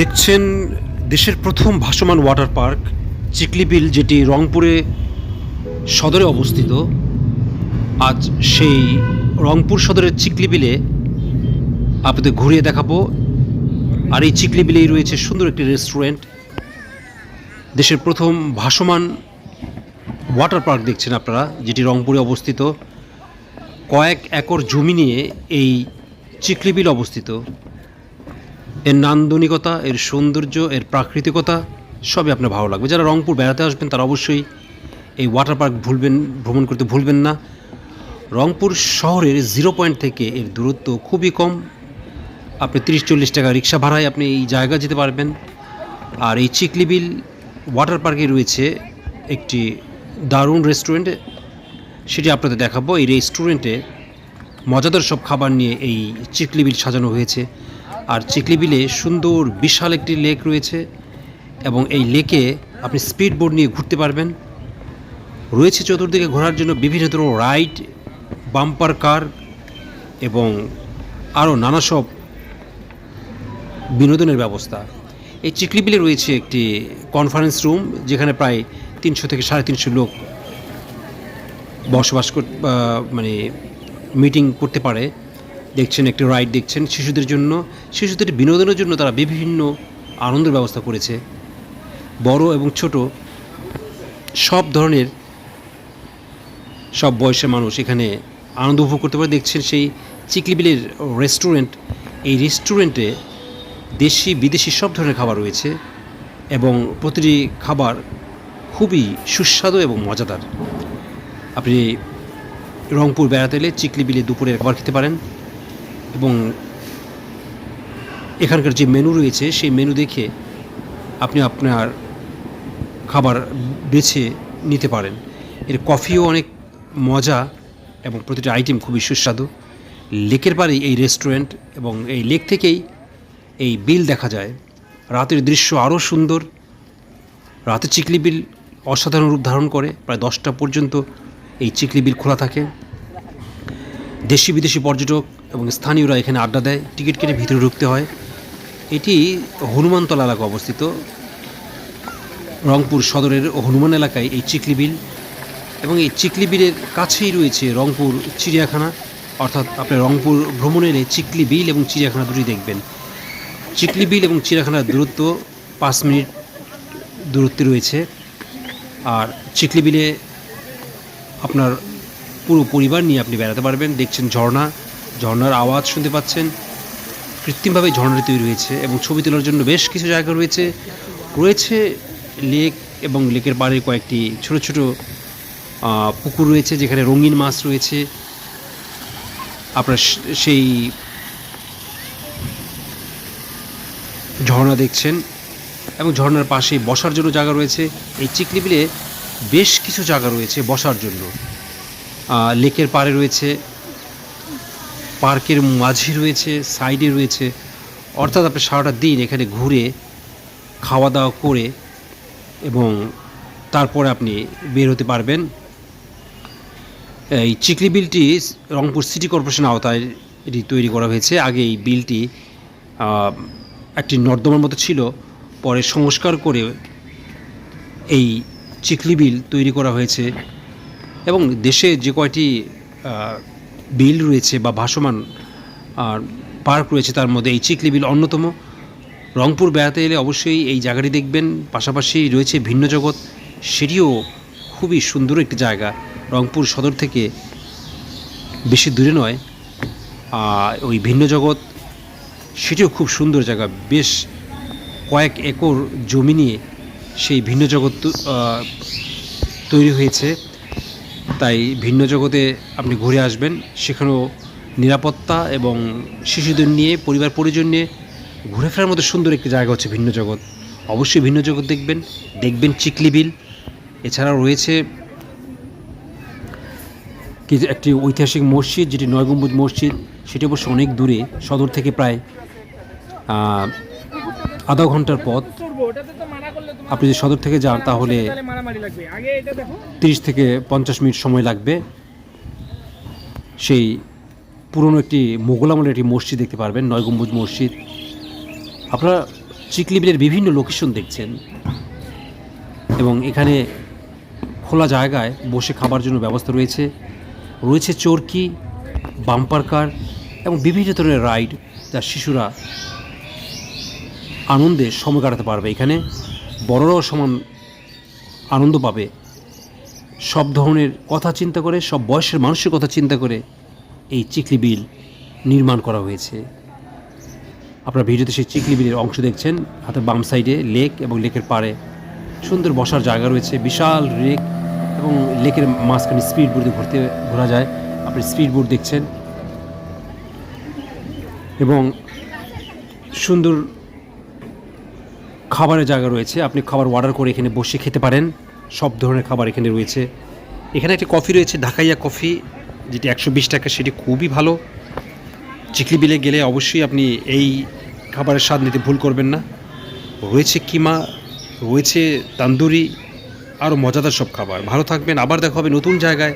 দেখছেন দেশের প্রথম ভাসমান ওয়াটার পার্ক, চিকলিবিল, যেটি রংপুরে সদরে অবস্থিত। আজ সেই রংপুর সদরের চিকলিবিলে আপনাদের ঘুরিয়ে দেখাবো। আর এই চিকলিবিলেই রয়েছে সুন্দর একটি রেস্টুরেন্ট। দেশের প্রথম ভাসমান ওয়াটার পার্ক দেখছেন আপনারা, যেটি রংপুরে অবস্থিত। কয়েক একর জমি নিয়ে এই চিকলিবিল অবস্থিত। এর নান্দনিকতা, এর সৌন্দর্য, এর প্রাকৃতিকতা, সবই আপনার ভালো লাগবে। যারা রংপুর বেড়াতে আসবেন, তারা অবশ্যই এই ওয়াটার পার্ক ভুলবেন, ভ্রমণ করতে ভুলবেন না। রংপুর শহরের জিরো পয়েন্ট থেকে এর দূরত্ব খুবই কম। আপনি তিরিশ, চল্লিশ টাকা রিক্সা ভাড়ায় আপনি এই জায়গা যেতে পারবেন। আর এই চিকলিবিল ওয়াটার পার্কে রয়েছে একটি দারুণ রেস্টুরেন্ট সেটি আপনাদের দেখাবো। এই রেস্টুরেন্টে মজাদার সব খাবার নিয়ে এই চিকলিবিল সাজানো হয়েছে। আর চিকলি বিলে সুন্দর, বিশাল একটি লেক রয়েছে এবং এই লেকে আপনি স্পিড বোর্ড নিয়ে ঘুরতে পারবেন। রয়েছে চতুর্দিকে ঘোরার জন্য বিভিন্ন ধরনের রাইড, বাম্পার কার এবং আরও নানা সব বিনোদনের ব্যবস্থা। এই চিকলি বিলে রয়েছে একটি কনফারেন্স রুম যেখানে প্রায় তিনশো থেকে সাড়ে তিনশো লোক বসবাস মানে মিটিং করতে পারে। দেখছেন, একটি রাইড দেখছেন শিশুদের জন্য। শিশুদের বিনোদনের জন্য তারা বিভিন্ন আনন্দের ব্যবস্থা করেছে। বড় এবং ছোট, সব ধরনের সব বয়সের মানুষ এখানে আনন্দ উপভোগ করতে পারে। দেখছেন সেই চিকলিবিলের রেস্টুরেন্ট। এই রেস্টুরেন্টে দেশি, বিদেশি সব ধরনের খাবার রয়েছে এবং প্রতিটি খাবার খুবই সুস্বাদু এবং মজাদার। আপনি রংপুর বেড়াতে এলে চিকলি বিলে দুপুরের খাবার খেতে পারেন। এবং এখানকার যে মেনু রয়েছে, সেই মেনু দেখে আপনি আপনার খাবার বেছে নিতে পারেন। এর কফিও অনেক মজা এবং প্রতিটা আইটেম খুবই সুস্বাদু। লেকের পাড়ে এই রেস্টুরেন্ট এবং এই লেক থেকেই এই বিল দেখা যায়। রাতের দৃশ্য আরও সুন্দর। রাতে চিকলি বিল অসাধারণ রূপ ধারণ করে। প্রায় দশটা পর্যন্ত এই চিকলি বিল খোলা থাকে। দেশি বিদেশি পর্যটক এবং স্থানীয়রা এখানে আড্ডা দেয়, টিকিট কেটে ভিতরে ঢুকতে হয়। এটি হনুমানতলা এলাকা অবস্থিত। রংপুর সদরের হনুমান এলাকায় এই চিকলি বিল এবং এই চিকলি বিলের কাছেই রয়েছে রংপুর চিড়িয়াখানা। অর্থাৎ আপনি রংপুর ভ্রমণে এলে চিকলি বিল এবং চিড়িয়াখানা দুটি দেখবেন। চিকলি বিল এবং চিড়িয়াখানার দূরত্ব পাঁচ মিনিট দূরত্বে রয়েছে। আর চিকলি বিলে আপনার পুরো পরিবার নিয়ে আপনি বেড়াতে পারবেন। দেখছেন ঝর্ণা ঝর্ণার আওয়াজ শুনতে পাচ্ছেন। কৃত্রিমভাবে ঝর্ণাটি তৈরি হয়েছে এবং ছবি তোলার জন্য বেশ কিছু জায়গা রয়েছে। রয়েছে লেক এবং লেকের পাড়ে কয়েকটি ছোট ছোট পুকুর রয়েছে যেখানে রঙিন মাছ রয়েছে। আপনার সেই ঝর্ণা দেখছেন এবং ঝর্ণার পাশে বসার জন্য জায়গা রয়েছে। এই চিকলি বিলে বেশ কিছু জায়গা রয়েছে বসার জন্য। লেকের পাড়ে রয়েছে। পার্কের মাঝে রয়েছে, সাইডে রয়েছে। অর্থাৎ আপনি সারাটা দিন এখানে ঘুরে খাওয়া দাওয়া করে এবং তারপরে আপনি বের হতে পারবেন। এই চিকলি বিলটি রংপুর সিটি কর্পোরেশন আওতায় এটি তৈরি করা হয়েছে। আগে এই বিলটি একটি নর্দমার মতো ছিল। পরে সংস্কার করে এই চিকলি বিল তৈরি করা হয়েছে। এবং দেশে যে কয়টি বিল রয়েছে বা ভাসমান, আর পার্ক রয়েছে তার মধ্যে, এই চিকলি বিল অন্যতম। রংপুর বেড়াতে এলে অবশ্যই এই জায়গাটি দেখবেন। পাশাপাশি রয়েছে ভিন্ন জগৎ, সেটিও খুবই সুন্দর একটি জায়গা। রংপুর সদর থেকে বেশি দূরে নয়। ওই ভিন্ন জগৎ, সেটিও খুব সুন্দর জায়গা। বেশ কয়েক একর জমি নিয়ে সেই ভিন্ন জগৎ তৈরি হয়েছে। তাই ভিন্ন জগতে আপনি ঘুরে আসবেন। সেখানেও নিরাপত্তা এবং শিশুদের নিয়ে, পরিবার পরিজন নিয়ে ঘুরে ফেরার মতো সুন্দর একটি জায়গা হচ্ছে ভিন্ন জগৎ। অবশ্যই ভিন্ন জগৎ দেখবেন দেখবেন চিকলি বিল। এছাড়াও রয়েছে কি যে একটি ঐতিহাসিক মসজিদ, যেটি নয় গম্বুজ মসজিদ, সেটি অবশ্য অনেক দূরে, সদর থেকে প্রায় আধা ঘণ্টার পথ। আপনি যদি সদর থেকে যান, তাহলে তিরিশ থেকে পঞ্চাশ মিনিট সময় লাগবে। সেই পুরনো একটি মোগল আমলের একটি মসজিদ দেখতে পারবেন নয় গম্বুজ মসজিদ। আপনারা চিকলি বিলের বিভিন্ন লোকেশন দেখছেন এবং এখানে খোলা জায়গায় বসে খাবার জন্য ব্যবস্থা রয়েছে। রয়েছে চরকি, বাম্পার কার এবং বিভিন্ন ধরনের রাইড যা শিশুরা আনন্দে সময় কাটাতে পারবে এখানে। বড়রাও সমান আনন্দ পাবে। সব ধরনের কথা চিন্তা করে, সব বয়সের মানুষের কথা চিন্তা করে এই চিকলি বিল নির্মাণ করা হয়েছে। আপনারা ভিডিওতে সেই চিকলি বিলের অংশ দেখছেন, হাতের বাম সাইডে লেক এবং লেকের পাড়ে সুন্দর বসার জায়গা রয়েছে, বিশাল লেক এবং লেকের মাঝখানে স্পিড বোর্ডে ঘুরতে, ঘোরা যায়। আপনি স্পিড বোর্ড দেখছেন এবং সুন্দর খাবারের জায়গা রয়েছে। আপনি খাবার অর্ডার করে এখানে বসে খেতে পারেন। সব ধরনের খাবার এখানে রয়েছে। এখানে একটি কফি রয়েছে, ঢাকাইয়া কফি যেটি একশো বিশ টাকা, সেটি খুবই ভালো। চিকলি বিলে গেলে অবশ্যই আপনি এই খাবারের স্বাদ নিতে ভুল করবেন না। রয়েছে কিমা, রয়েছে তান্দুরি, আরও মজাদার সব খাবার। ভালো থাকবেন, আবার দেখা হবে নতুন জায়গায়।